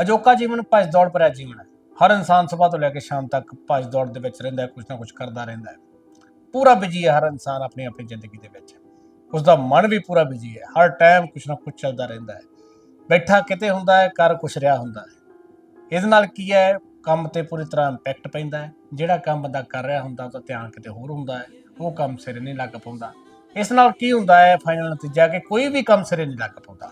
ਅਜੋਕਾ ਜੀਵਨ ਭੱਜ ਦੌੜ ਭਰਿਆ ਜੀਵਨ ਹੈ। ਹਰ ਇਨਸਾਨ ਸਵੇਰ ਤੋਂ ਲੈ ਕੇ ਸ਼ਾਮ ਤੱਕ ਭੱਜ ਦੌੜ ਦੇ ਵਿੱਚ ਰਹਿੰਦਾ ਹੈ ਕੁਝ ਨਾ ਕੁਝ ਕਰਦਾ ਰਹਿੰਦਾ ਹੈ। ਪੂਰਾ ਬਿਜ਼ੀ ਹੈ, ਹਰ ਇਨਸਾਨ ਆਪਣੀ ਆਪਣੀ ਜ਼ਿੰਦਗੀ ਦੇ ਵਿੱਚ। ਉਸ ਦਾ ਮਨ ਵੀ ਪੂਰਾ ਬਿਜ਼ੀ ਹੈ, ਹਰ ਟਾਈਮ ਕੁਝ ਨਾ ਕੁਝ ਚੱਲਦਾ ਰਹਿੰਦਾ ਹੈ। ਬੈਠਾ ਕਿਤੇ ਹੁੰਦਾ ਹੈ ਕਰ ਕੁਛ ਰਿਹਾ ਹੁੰਦਾ ਹੈ। ਇਹਦੇ ਨਾਲ ਕੀ ਹੈ, ਕੰਮ ਤੇ ਪੂਰੀ ਤਰ੍ਹਾਂ ਇੰਪੈਕਟ ਪੈਂਦਾ ਹੈ। ਜਿਹੜਾ ਕੰਮ ਬੰਦਾ ਕਰ ਰਿਹਾ ਹੁੰਦਾ ਤਾਂ ਧਿਆਨ ਕਿਤੇ ਹੋਰ ਹੁੰਦਾ ਹੈ, ਉਹ ਕੰਮ ਸਿਰੇ ਨਹੀਂ ਲੱਗ ਪਾਉਂਦਾ। ਇਸ ਨਾਲ ਕੀ ਹੁੰਦਾ ਹੈ ਫਾਈਨਲ ਨਤੀਜਾ ਕਿ ਕੋਈ ਵੀ ਕੰਮ ਸਿਰੇ ਨਹੀਂ ਲੱਗ ਪਾਉਂਦਾ।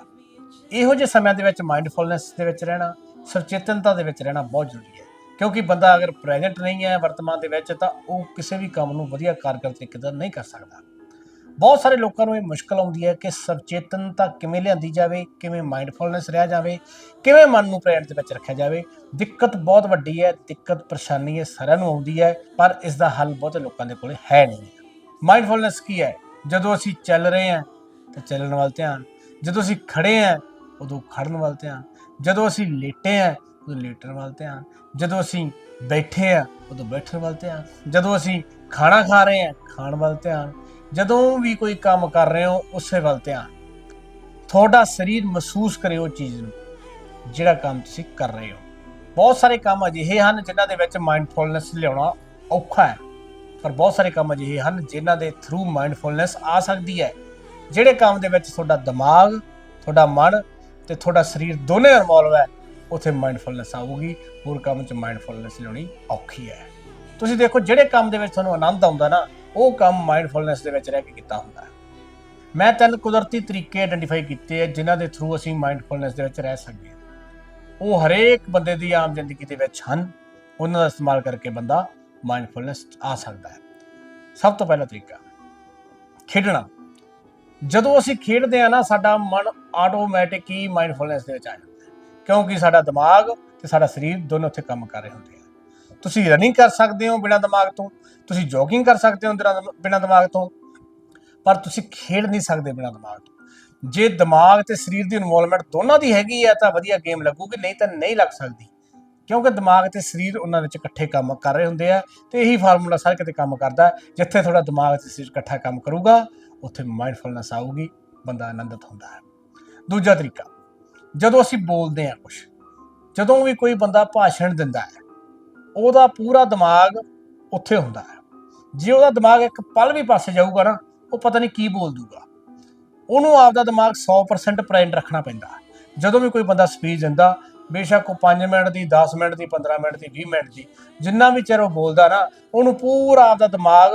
ਇਹੋ ਜਿਹੇ ਸਮਿਆਂ ਦੇ ਵਿੱਚ ਮਾਈਂਡਫੁਲਨੈਸ ਦੇ ਵਿੱਚ ਰਹਿਣਾ, ਸੁਚੇਤਨਤਾ ਦੇ ਵਿੱਚ ਰਹਿਣਾ ਬਹੁਤ ਜ਼ਰੂਰੀ ਹੈ। ਕਿਉਂਕਿ ਬੰਦਾ ਅਗਰ ਪ੍ਰੈਜ਼ੈਂਟ ਨਹੀਂ ਹੈ ਵਰਤਮਾਨ ਦੇ ਵਿੱਚ, ਤਾਂ ਉਹ ਕਿਸੇ ਵੀ ਕੰਮ ਨੂੰ ਵਧੀਆ ਕਾਰਗਰ ਤਰੀਕੇ ਨਾਲ ਨਹੀਂ ਕਰ ਸਕਦਾ। ਬਹੁਤ ਸਾਰੇ ਲੋਕਾਂ ਨੂੰ ਇਹ ਮੁਸ਼ਕਲ ਆਉਂਦੀ ਹੈ ਕਿ ਸੁਚੇਤਨਤਾ ਕਿਵੇਂ ਲਿਆਂਦੀ ਜਾਵੇ, ਕਿਵੇਂ ਮਾਈਂਡਫੁਲਨੈਸ ਰਿਹਾ ਜਾਵੇ, ਕਿਵੇਂ ਮਨ ਨੂੰ ਪ੍ਰੈਜ਼ੈਂਟ ਦੇ ਵਿੱਚ ਰੱਖਿਆ ਜਾਵੇ। ਦਿੱਕਤ ਬਹੁਤ ਵੱਡੀ ਹੈ, ਦਿੱਕਤ ਪਰੇਸ਼ਾਨੀ ਇਹ ਸਾਰਿਆਂ ਨੂੰ ਆਉਂਦੀ ਹੈ, ਪਰ ਇਸ ਦਾ ਹੱਲ ਬਹੁਤੇ ਲੋਕਾਂ ਦੇ ਕੋਲੇ ਹੈ ਨਹੀਂ। ਮਾਈਂਡਫੁਲਨੈਸ ਕੀ ਹੈ? ਜਦੋਂ ਅਸੀਂ ਚੱਲ ਰਹੇ ਹਾਂ, ਤਾਂ ਚੱਲਣ ਵੱਲ ਧਿਆਨ। ਜਦੋਂ ਅਸੀਂ ਖੜੇ ਹਾਂ ਉਦੋਂ ਖੜਨ ਵੱਲ ਧਿਆਨ। ਜਦੋਂ ਅਸੀਂ ਲੇਟੇ ਹਾਂ ਉਦੋਂ ਲੇਟਣ ਵੱਲ ਧਿਆਨ। ਜਦੋਂ ਅਸੀਂ ਬੈਠੇ ਹਾਂ ਉਦੋਂ ਬੈਠਣ ਵੱਲ ਧਿਆਨ। ਜਦੋਂ ਅਸੀਂ ਖਾਣਾ ਖਾ ਰਹੇ ਹਾਂ ਖਾਣ ਵੱਲ ਧਿਆਨ। ਜਦੋਂ ਵੀ ਕੋਈ ਕੰਮ ਕਰ ਰਹੇ ਹੋ, ਉਸੇ ਵੱਲ ਧਿਆਨ। ਤੁਹਾਡਾ ਸਰੀਰ ਮਹਿਸੂਸ ਕਰੇ ਉਹ ਚੀਜ਼ ਨੂੰ, ਜਿਹੜਾ ਕੰਮ ਤੁਸੀਂ ਕਰ ਰਹੇ ਹੋ। ਬਹੁਤ ਸਾਰੇ ਕੰਮ ਅਜਿਹੇ ਹਨ ਜਿਨ੍ਹਾਂ ਦੇ ਵਿੱਚ ਮਾਈਂਡਫੁਲਨੈਸ ਲਿਆਉਣਾ ਔਖਾ ਹੈ। ਪਰ ਬਹੁਤ ਸਾਰੇ ਕੰਮ ਅਜਿਹੇ ਹਨ ਜਿਨ੍ਹਾਂ ਦੇ ਥਰੂ ਮਾਈਂਡਫੁਲਨੈਸ ਆ ਸਕਦੀ ਹੈ। ਜਿਹੜੇ ਕੰਮ ਦੇ ਵਿੱਚ ਤੁਹਾਡਾ ਦਿਮਾਗ, ਤੁਹਾਡਾ ਮਨ ਤੇ ਤੁਹਾਡਾ ਸਰੀਰ ਦੋਨੇ ਇਨਵੋਲਵ ਹੈ, ਉਥੇ ਮਾਈਂਡਫੁਲਨੈਸ ਆਊਗੀ, ਹੋਰ ਕੰਮ 'ਚ ਮਾਈਂਡਫੁਲਨੈਸ ਲਿਆਉਣੀ ਔਖੀ ਹੈ। ਤੁਸੀਂ ਦੇਖੋ, ਜਿਹੜੇ ਕੰਮ ਦੇ ਵਿੱਚ ਤੁਹਾਨੂੰ ਆਨੰਦ ਆਉਂਦਾ ਨਾ, ਉਹ ਕੰਮ ਮਾਈਂਡਫੁਲਨੈਸ ਦੇ ਵਿੱਚ ਰਹਿ ਕੇ ਕੀਤਾ ਹੁੰਦਾ ਮੈਂ ਤਿੰਨ ਕੁਦਰਤੀ ਤਰੀਕੇ ਆਇਡੈਂਟੀਫਾਈ ਕੀਤੇ ਆ ਜਿਨ੍ਹਾਂ ਦੇ ਥਰੂ ਅਸੀਂ ਮਾਈਂਡਫੁਲਨੈਸ ਦੇ ਵਿੱਚ ਰਹਿ ਸਕਦੇ ਹਾਂ ਉਹ ਹਰੇਕ ਬੰਦੇ ਦੀ ਆਮ ਜ਼ਿੰਦਗੀ ਦੇ ਵਿੱਚ ਹਨ, ਉਹਨਾਂ ਦਾ ਇਸਤੇਮਾਲ ਕਰਕੇ ਬੰਦਾ ਮਾਈਂਡਫੁਲਨੈਸ ਆ ਸਕਦਾ ਹੈ। ਸਭ ਤੋਂ ਪਹਿਲਾ ਤਰੀਕਾ, ਖੇਡਣਾ। ਜਦੋਂ ਅਸੀਂ ਖੇਡਦੇ ਆ ਨਾ, ਸਾਡਾ ਮਨ ਆਟੋਮੈਟਿਕ ਹੀ ਮਾਈਂਡਫੁਲਨੈਸ ਦੇ ਵਿੱਚ ਆ ਜਾਂਦਾ ਹੈ। ਕਿਉਂਕਿ ਸਾਡਾ ਦਿਮਾਗ ਤੇ ਸਾਡਾ ਸਰੀਰ ਦੋਨੋਂ ਉੱਥੇ ਕੰਮ ਕਰ ਰਹੇ ਹੁੰਦੇ ਆ। ਤੁਸੀਂ ਰਨਿੰਗ ਕਰ ਸਕਦੇ ਹੋ ਬਿਨਾਂ ਦਿਮਾਗ ਤੋਂ, ਤੁਸੀਂ ਜੋਗਿੰਗ ਕਰ ਸਕਦੇ ਹੋ ਬਿਨਾਂ- ਦਿਮਾਗ ਤੋਂ, ਪਰ ਤੁਸੀਂ ਖੇਡ ਨਹੀਂ ਸਕਦੇ ਬਿਨਾਂ ਦਿਮਾਗ ਤੋਂ। ਜੇ ਦਿਮਾਗ ਤੇ ਸਰੀਰ ਦੀ ਇਨਵੋਲਵਮੈਂਟ ਦੋਨਾਂ ਦੀ ਹੈਗੀ ਹੈ ਤਾਂ ਵਧੀਆ ਗੇਮ ਲੱਗੂਗੀ, ਨਹੀਂ ਤਾਂ ਨਹੀਂ ਲੱਗ ਸਕਦੀ। ਕਿਉਂਕਿ ਦਿਮਾਗ ਤੇ ਸਰੀਰ ਉਹਨਾਂ ਵਿੱਚ ਇਕੱਠੇ ਕੰਮ ਕਰ ਰਹੇ ਹੁੰਦੇ ਆ, ਤੇ ਇਹੀ ਫਾਰਮੂਲਾ ਸਾਰੇ ਕਿਤੇ ਕੰਮ ਕਰਦਾ ਜਿੱਥੇ ਤੁਹਾਡਾ ਦਿਮਾਗ ਤੇ ਸਰੀਰ ਇਕੱਠਾ ਕੰਮ ਕਰੂਗਾ ਉੱਥੇ ਮਾਈਂਡਫੁਲਨੈਸ ਆਊਗੀ, ਬੰਦਾ ਆਨੰਦਿਤ ਹੁੰਦਾ ਹੈ। ਦੂਜਾ ਤਰੀਕਾ, ਜਦੋਂ ਅਸੀਂ ਬੋਲਦੇ ਹਾਂ ਕੁਝ ਜਦੋਂ ਵੀ ਕੋਈ ਬੰਦਾ ਭਾਸ਼ਣ ਦਿੰਦਾ ਹੈ, ਉਹਦਾ ਪੂਰਾ ਦਿਮਾਗ ਉੱਥੇ ਹੁੰਦਾ ਹੈ। ਜੇ ਉਹਦਾ ਦਿਮਾਗ ਇੱਕ ਪਲ ਵੀ ਪਾਸੇ ਜਾਊਗਾ ਨਾ, ਉਹ ਪਤਾ ਨਹੀਂ ਕੀ ਬੋਲ ਦੂਗਾ। ਉਹਨੂੰ ਆਪਦਾ ਦਿਮਾਗ 100% ਪ੍ਰੈਜ਼ੈਂਟ ਰੱਖਣਾ ਪੈਂਦਾ ਜਦੋਂ ਵੀ ਕੋਈ ਬੰਦਾ ਸਪੀਚ ਦਿੰਦਾ, ਬੇਸ਼ੱਕ ਉਹ 5 ਮਿੰਟ ਦੀ 10 ਮਿੰਟ ਦੀ 15 ਮਿੰਟ ਦੀ 20 ਮਿੰਟ ਦੀ, ਜਿੰਨਾ ਵੀ ਚਿਰ ਉਹ ਬੋਲਦਾ ਨਾ, ਉਹਨੂੰ ਪੂਰਾ ਆਪਦਾ ਦਿਮਾਗ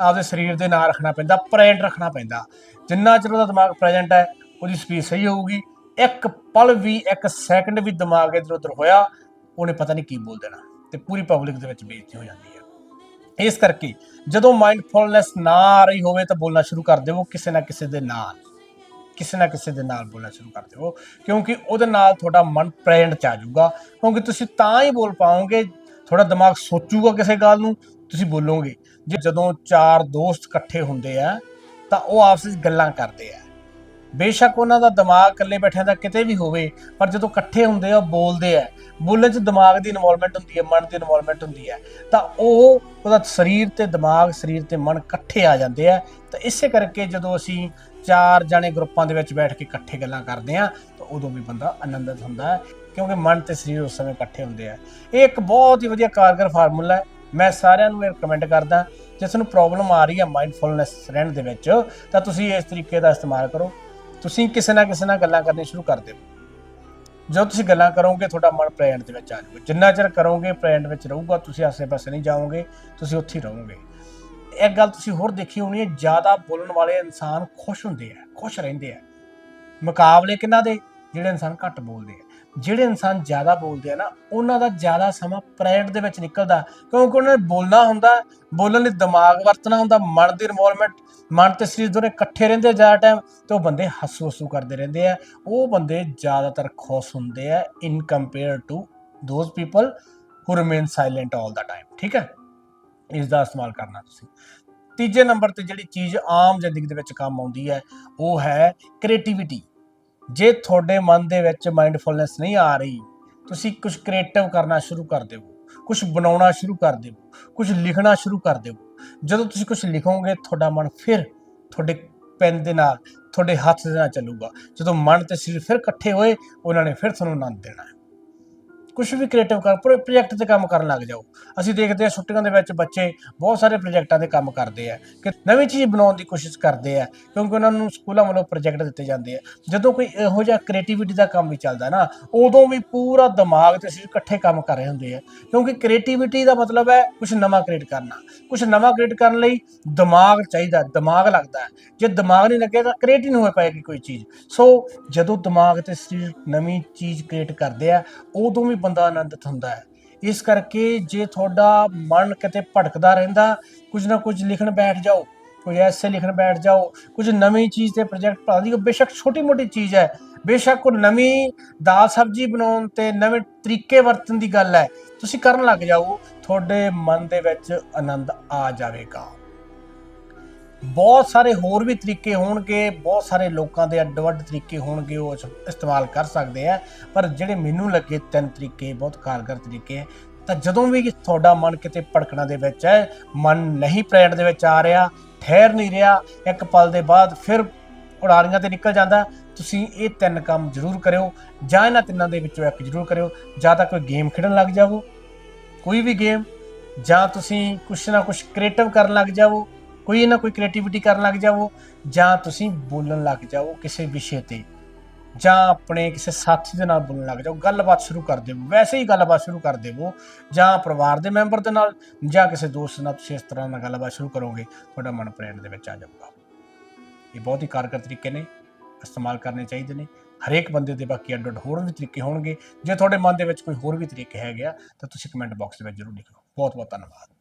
ਆਪਦੇ ਸਰੀਰ ਦੇ ਨਾਲ ਰੱਖਣਾ ਪੈਂਦਾ ਪ੍ਰੈਜ਼ੈਂਟ ਰੱਖਣਾ ਪੈਂਦਾ। ਜਿੰਨਾ ਚਿਰ ਉਹਦਾ ਦਿਮਾਗ ਪ੍ਰੈਜ਼ੈਂਟ ਹੈ, ਉਹਦੀ ਸਪੀਚ ਸਹੀ ਹੋਊਗੀ। ਇੱਕ ਪਲ ਵੀ, ਇੱਕ ਸੈਕਿੰਡ ਵੀ ਦਿਮਾਗ ਇਧਰ ਉਧਰ ਹੋਇਆ, ਉਹਨੇ ਪਤਾ ਨਹੀਂ ਕੀ ਬੋਲ ਦੇਣਾ ਤੇ ਪੂਰੀ ਪਬਲਿਕ ਦੇ ਵਿੱਚ ਬੇਇੱਜ਼ਤੀ ਹੋ ਜਾਂਦੀ ਹੈ। ਇਸ ਕਰਕੇ ਜਦੋਂ ਮਾਈਂਡਫੁਲਨੈਸ ਨਾ ਆ ਰਹੀ ਹੋਵੇ ਤਾਂ ਬੋਲਣਾ ਸ਼ੁਰੂ ਕਰ ਦਿਓ ਕਿਸੇ ਨਾ ਕਿਸੇ ਦੇ ਨਾਲ। ਕਿਸੇ ਨਾ ਕਿਸੇ ਦੇ ਨਾਲ ਬੋਲਣਾ ਸ਼ੁਰੂ ਕਰ ਦਿਓ ਕਿਉਂਕਿ ਉਹਦੇ ਨਾਲ ਤੁਹਾਡਾ ਮਨ ਪ੍ਰੈਜ਼ੈਂਟ ਚ ਆ ਜਾਊਗਾ। ਕਿਉਂਕਿ ਤੁਸੀਂ ਤਾਂ ਹੀ ਬੋਲ ਪਾਓਗੇ, ਤੁਹਾਡਾ ਦਿਮਾਗ ਸੋਚੂਗਾ ਕਿਸੇ ਗੱਲ ਨੂੰ, ਤੁਸੀਂ ਬੋਲੋਗੇ। ਜਦੋਂ ਚਾਰ ਦੋਸਤ ਇਕੱਠੇ ਹੁੰਦੇ ਆ, ਤਾਂ ਉਹ ਆਪਸ ਵਿੱਚ ਗੱਲਾਂ ਕਰਦੇ ਆ। ਬੇਸ਼ੱਕ ਉਹਨਾਂ ਦਾ ਦਿਮਾਗ ਇਕੱਲੇ ਬੈਠਿਆਂ ਦਾ ਕਿਤੇ ਵੀ ਹੋਵੇ, ਪਰ ਜਦੋਂ ਇਕੱਠੇ ਹੁੰਦੇ ਆ, ਉਹ ਬੋਲਦੇ ਆ। ਬੋਲਣ 'ਚ ਦਿਮਾਗ ਦੀ ਇਨਵੋਲਵਮੈਂਟ ਹੁੰਦੀ ਹੈ ਮਨ ਦੀ ਇਨਵੋਲਵਮੈਂਟ ਹੁੰਦੀ ਹੈ ਤਾਂ ਉਹ ਉਹਦਾ ਸਰੀਰ ਤੇ ਦਿਮਾਗ, ਸਰੀਰ ਤੇ ਮਨ ਇਕੱਠੇ ਆ ਜਾਂਦੇ ਆ। ਤਾਂ ਇਸੇ ਕਰਕੇ ਜਦੋਂ ਅਸੀਂ ਚਾਰ ਜਣੇ ਗਰੁੱਪਾਂ ਦੇ ਵਿੱਚ ਬੈਠ ਕੇ ਇਕੱਠੇ ਗੱਲਾਂ ਕਰਦੇ ਆ, ਤਾਂ ਉਦੋਂ ਵੀ ਬੰਦਾ ਆਨੰਦਿਤ ਹੁੰਦਾ ਹੈ, ਕਿਉਂਕਿ ਮਨ ਤੇ ਸਰੀਰ ਉਸ ਸਮੇਂ ਇਕੱਠੇ ਹੁੰਦੇ ਆ। ਇਹ ਇੱਕ ਬਹੁਤ ਹੀ ਵਧੀਆ ਕਾਰਗਰ ਫਾਰਮੂਲਾ ਹੈ। ਮੈਂ ਸਾਰਿਆਂ ਨੂੰ ਇਹ ਰეკਮੈਂਡ ਕਰਦਾ ਜੇ ਤੁਹਾਨੂੰ ਪ੍ਰੋਬਲਮ ਆ ਰਹੀ ਹੈ ਮਾਈਂਡਫੁਲਨੈਸ ਰਹਿਣ ਦੇ ਵਿੱਚ, ਤਾਂ ਤੁਸੀਂ ਇਸ ਤਰੀਕੇ ਦਾ ਇਸਤੇਮਾਲ ਕਰੋ। ਤੁਸੀਂ ਕਿਸੇ ਨਾ ਕਿਸੇ ਨਾਲ ਗੱਲਾਂ ਕਰਨੀ ਸ਼ੁਰੂ ਕਰ ਦਿਓ। ਜਦੋਂ ਤੁਸੀਂ ਗੱਲਾਂ ਕਰੋਗੇ, ਤੁਹਾਡਾ ਮਨ ਪ੍ਰੈਜ਼ੈਂਟ ਦੇ ਵਿੱਚ ਆ ਜਾਊਗਾ। ਜਿੰਨਾ ਚਿਰ ਕਰੋਗੇ ਪ੍ਰੈਜ਼ੈਂਟ ਵਿੱਚ ਰਹੂਗਾ, ਤੁਸੀਂ ਆਸੇ-ਪਾਸੇ ਨਹੀਂ ਜਾਓਗੇ, ਤੁਸੀਂ ਉੱਥੇ ਹੀ ਰਹੋਗੇ। ਇੱਕ ਗੱਲ ਤੁਸੀਂ ਹੋਰ ਦੇਖੀ ਹੋਣੀ ਹੈ, ਜ਼ਿਆਦਾ ਬੋਲਣ ਵਾਲੇ ਇਨਸਾਨ ਖੁਸ਼ ਹੁੰਦੇ ਆ, ਖੁਸ਼ ਰਹਿੰਦੇ ਆ। ਮੁਕਾਬਲੇ ਕਿਹਨਾਂ ਦੇ? ਜਿਹੜੇ ਇਨਸਾਨ ਘੱਟ ਬੋਲਦੇ ਆ। ਜਿਹੜੇ ਇਨਸਾਨ ਜ਼ਿਆਦਾ ਬੋਲਦੇ ਆ ਨਾ, ਉਹਨਾਂ ਦਾ ਜ਼ਿਆਦਾ ਸਮਾਂ ਪ੍ਰੈਜ਼ੈਂਟ ਦੇ ਵਿੱਚ ਨਿਕਲਦਾ, ਕਿਉਂਕਿ ਉਹਨਾਂ ਨੇ ਬੋਲਣਾ ਹੁੰਦਾ, ਬੋਲਣ ਲਈ ਦਿਮਾਗ ਵਰਤਣਾ ਹੁੰਦਾ, ਮਨ ਦੀ ਇਨਵੋਲਵਮੈਂਟ ਮਨ ਤੇ ਸਰੀਰ ਦੋਨੇ ਇਕੱਠੇ ਰਹਿੰਦੇ ਜ਼ਿਆਦਾ ਟਾਈਮ ਤੇ ਉਹ ਬੰਦੇ ਹੱਸੂ ਹੱਸੂ ਕਰਦੇ ਰਹਿੰਦੇ ਆ। ਉਹ ਬੰਦੇ ਜ਼ਿਆਦਾਤਰ ਖੁਸ਼ ਹੁੰਦੇ ਆ in compare to those people who remain silent all the time ਠੀਕ ਹੈ? ਇਸ ਦਾ ਇਸਤੇਮਾਲ ਕਰਨਾ ਤੁਸੀਂ। ਤੀਜੇ ਨੰਬਰ ਤੇ ਜਿਹੜੀ ਚੀਜ਼ ਆਮ ਜ਼ਿੰਦਗੀ ਦੇ ਵਿੱਚ ਕੰਮ ਆਉਂਦੀ ਹੈ, ਉਹ ਹੈ ਕ੍ਰੀਏਟੀਵਿਟੀ ਜੇ ਤੁਹਾਡੇ ਮਨ ਦੇ ਵਿੱਚ ਮਾਈਂਡਫੁਲਨੈਸ ਨਹੀਂ ਆ ਰਹੀ, ਤੁਸੀਂ ਕੁਝ ਕ੍ਰੀਏਟਿਵ ਕਰਨਾ ਸ਼ੁਰੂ ਕਰ ਦਿਓ ਕੁਝ ਬਣਾਉਣਾ ਸ਼ੁਰੂ ਕਰ ਦਿਓ ਕੁਝ ਲਿਖਣਾ ਸ਼ੁਰੂ ਕਰ ਦਿਓ। ਜਦੋਂ ਤੁਸੀਂ ਕੁਝ ਲਿਖੋਗੇ, ਤੁਹਾਡਾ ਮਨ ਫਿਰ ਤੁਹਾਡੇ ਪੈਨ ਦੇ ਨਾਲ, ਤੁਹਾਡੇ ਹੱਥ ਦੇ ਨਾਲ ਚੱਲੂਗਾ। ਜਦੋਂ ਮਨ ਤੇ ਸਰੀਰ ਫਿਰ ਇਕੱਠੇ ਹੋਏ, ਉਹਨਾਂ ਨੇ ਫਿਰ ਤੁਹਾਨੂੰ ਆਨੰਦ ਦੇਣਾ ਹੈ। ਕੁਝ ਵੀ ਕ੍ਰੀਏਟਿਵ ਕਰ ਪ੍ਰੋਜੈਕਟ ਤੇ ਕੰਮ ਕਰਨ ਲੱਗ ਜਾਓ। ਅਸੀਂ ਦੇਖਦੇ ਹਾਂ ਛੁੱਟੀਆਂ ਦੇ ਵਿੱਚ ਬੱਚੇ ਬਹੁਤ ਸਾਰੇ ਪ੍ਰੋਜੈਕਟਾਂ ਤੇ ਕੰਮ ਕਰਦੇ ਆ, ਕਿ ਨਵੀਂ ਚੀਜ਼ ਬਣਾਉਣ ਦੀ ਕੋਸ਼ਿਸ਼ ਕਰਦੇ ਆ, ਕਿਉਂਕਿ ਉਹਨਾਂ ਨੂੰ ਸਕੂਲਾਂ ਵੱਲੋਂ ਪ੍ਰੋਜੈਕਟ ਦਿੱਤੇ ਜਾਂਦੇ ਆ। ਜਦੋਂ ਕੋਈ ਇਹੋ ਜਿਹਾ ਕ੍ਰੀਏਟੀਵਿਟੀ ਦਾ ਕੰਮ ਵੀ ਚੱਲਦਾ ਨਾ, ਉਦੋਂ ਵੀ ਪੂਰਾ ਦਿਮਾਗ ਤੇ ਅਸੀਂ ਇਕੱਠੇ ਕੰਮ ਕਰ ਰਹੇ ਹੁੰਦੇ ਆ। ਕਿਉਂਕਿ ਕ੍ਰੀਏਟੀਵਿਟੀ ਦਾ ਮਤਲਬ ਹੈ ਕੁਝ ਨਵਾਂ ਕ੍ਰੀਏਟ ਕਰਨਾ। ਕੁਝ ਨਵਾਂ ਕ੍ਰੀਏਟ ਕਰਨ ਲਈ ਦਿਮਾਗ ਚਾਹੀਦਾ, ਦਿਮਾਗ ਲੱਗਦਾ ਹੈ। ਜੇ ਦਿਮਾਗ ਨਹੀਂ ਲੱਗੇ ਤਾਂ ਕ੍ਰੀਏਟ ਨਹੀਂ ਹੋ ਪਾਏਗੀ ਕੋਈ ਚੀਜ਼। ਸੋ ਜਦੋਂ ਦਿਮਾਗ ਤੇ ਸਰੀਰ ਨਵੀਂ ਚੀਜ਼ ਕ੍ਰੀਏਟ ਕਰਦੇ ਆ, ਉਦੋਂ ਵੀ ਬੰਦਾ ਆਨੰਦਿਤ ਹੁੰਦਾ ਹੈ। ਇਸ ਕਰਕੇ ਜੇ ਤੁਹਾਡਾ ਮਨ ਕਿਤੇ ਭਟਕਦਾ ਰਹਿੰਦਾ, ਕੁਝ ਨਾ ਕੁਝ ਲਿਖਣ ਬੈਠ ਜਾਓ ਕੁਝ ਐਸੇ ਲਿਖਣ ਬੈਠ ਜਾਓ, ਕੁਝ ਨਵੀਂ ਚੀਜ਼ ਤੇ ਪ੍ਰੋਜੈਕਟ ਪਾ ਦੀ ਬੇਸ਼ੱਕ ਛੋਟੀ ਮੋਟੀ ਚੀਜ਼ ਹੈ, ਬੇਸ਼ੱਕ ਉਹ ਨਵੀਂ ਦਾਲ ਸਬਜ਼ੀ ਬਣਾਉਣ ਤੇ ਨਵੇਂ ਤਰੀਕੇ ਵਰਤਣ ਦੀ ਗੱਲ ਹੈ, ਤੁਸੀਂ ਕਰਨ ਲੱਗ ਜਾਓ, ਤੁਹਾਡੇ ਮਨ ਦੇ ਵਿੱਚ ਆਨੰਦ ਆ ਜਾਵੇਗਾ। ਬਹੁਤ ਸਾਰੇ ਹੋਰ ਵੀ ਤਰੀਕੇ ਹੋਣਗੇ, ਬਹੁਤ ਸਾਰੇ ਲੋਕਾਂ ਦੇ ਅੱਡ ਵੱਡ ਤਰੀਕੇ ਹੋਣਗੇ, ਉਹ ਇਸ- ਇਸਤੇਮਾਲ ਕਰ ਸਕਦੇ ਆ। ਪਰ ਜਿਹੜੇ ਮੈਨੂੰ ਲੱਗੇ ਤਿੰਨ ਤਰੀਕੇ, ਬਹੁਤ ਕਾਰਗਰ ਤਰੀਕੇ ਹੈ ਤਾਂ ਜਦੋਂ ਵੀ ਤੁਹਾਡਾ ਮਨ ਕਿਤੇ ਭੜਕਣਾ ਦੇ ਵਿੱਚ ਹੈ, ਮਨ ਨਹੀਂ ਪ੍ਰੈਂਟ ਦੇ ਵਿੱਚ ਆ ਰਿਹਾ, ਠਹਿਰ ਨਹੀਂ ਰਿਹਾ, ਇੱਕ ਪਲ ਦੇ ਬਾਅਦ ਫਿਰ ਉਡਾਰੀਆਂ ਤੇ ਨਿਕਲ ਜਾਂਦਾ, ਤੁਸੀਂ ਇਹ ਤਿੰਨ ਕੰਮ ਜ਼ਰੂਰ ਕਰਿਓ, ਜਾਂ ਇਹਨਾਂ ਤਿੰਨਾਂ ਦੇ ਵਿੱਚੋਂ ਇੱਕ ਜ਼ਰੂਰ ਕਰਿਓ, ਜਾਂ ਤਾਂ ਕੋਈ ਗੇਮ ਖੇਡਣ ਲੱਗ ਜਾਵੋ, ਕੋਈ ਵੀ ਗੇਮ, ਜਾਂ ਤੁਸੀਂ ਕੁਛ ਨਾ ਕੁਛ ਕ੍ਰੀਏਟਿਵ ਕਰਨ ਲੱਗ ਜਾਵੋ ਕੋਈ ਨਾ ਕੋਈ ਕ੍ਰੀਏਟੀਵਿਟੀ ਕਰਨ ਲੱਗ ਜਾਵੋ, ਜਾਂ ਤੁਸੀਂ ਬੋਲਣ ਲੱਗ ਜਾਵੋ ਕਿਸੇ ਵਿਸ਼ੇ ਤੇ, ਜਾਂ ਆਪਣੇ ਕਿਸੇ ਸਾਥੀ ਦੇ ਨਾਲ ਬੋਲਣ ਲੱਗ ਜਾਓ, ਗੱਲਬਾਤ ਸ਼ੁਰੂ ਕਰ ਦੇਵੋ, ਵੈਸੇ ਹੀ ਗੱਲਬਾਤ ਸ਼ੁਰੂ ਕਰ ਦੇਵੋ, ਜਾਂ ਪਰਿਵਾਰ ਦੇ ਮੈਂਬਰ ਦੇ ਨਾਲ, ਜਾਂ ਕਿਸੇ ਦੋਸਤ ਨਾਲ ਤੁਸੀਂ ਇਸ ਤਰ੍ਹਾਂ ਨਾਲ ਗੱਲਬਾਤ ਸ਼ੁਰੂ ਕਰੋਗੇ, ਤੁਹਾਡਾ ਮਨ ਪ੍ਰੇਮ ਦੇ ਵਿੱਚ ਆ ਜਾਊਗਾ। ਇਹ ਬਹੁਤ ਹੀ ਕਾਰਗਰ ਤਰੀਕੇ ਨੇ, ਇਸਤੇਮਾਲ ਕਰਨੇ ਚਾਹੀਦੇ ਨੇ, ਹਰੇਕ ਬੰਦੇ ਦੇ ਬਾਕੀ ਅੱਡ ਅੱਡ ਹੋਰ ਵੀ ਤਰੀਕੇ ਹੋਣਗੇ, ਜੇ ਤੁਹਾਡੇ ਮਨ ਦੇ ਵਿੱਚ ਕੋਈ ਹੋਰ ਵੀ ਤਰੀਕੇ ਹੈਗੇ ਆ, ਤਾਂ ਤੁਸੀਂ ਕਮੈਂਟ ਬਾਕਸ ਦੇ ਵਿੱਚ ਜ਼ਰੂਰ ਲਿਖੋ ਬਹੁਤ ਬਹੁਤ ਧੰਨਵਾਦ।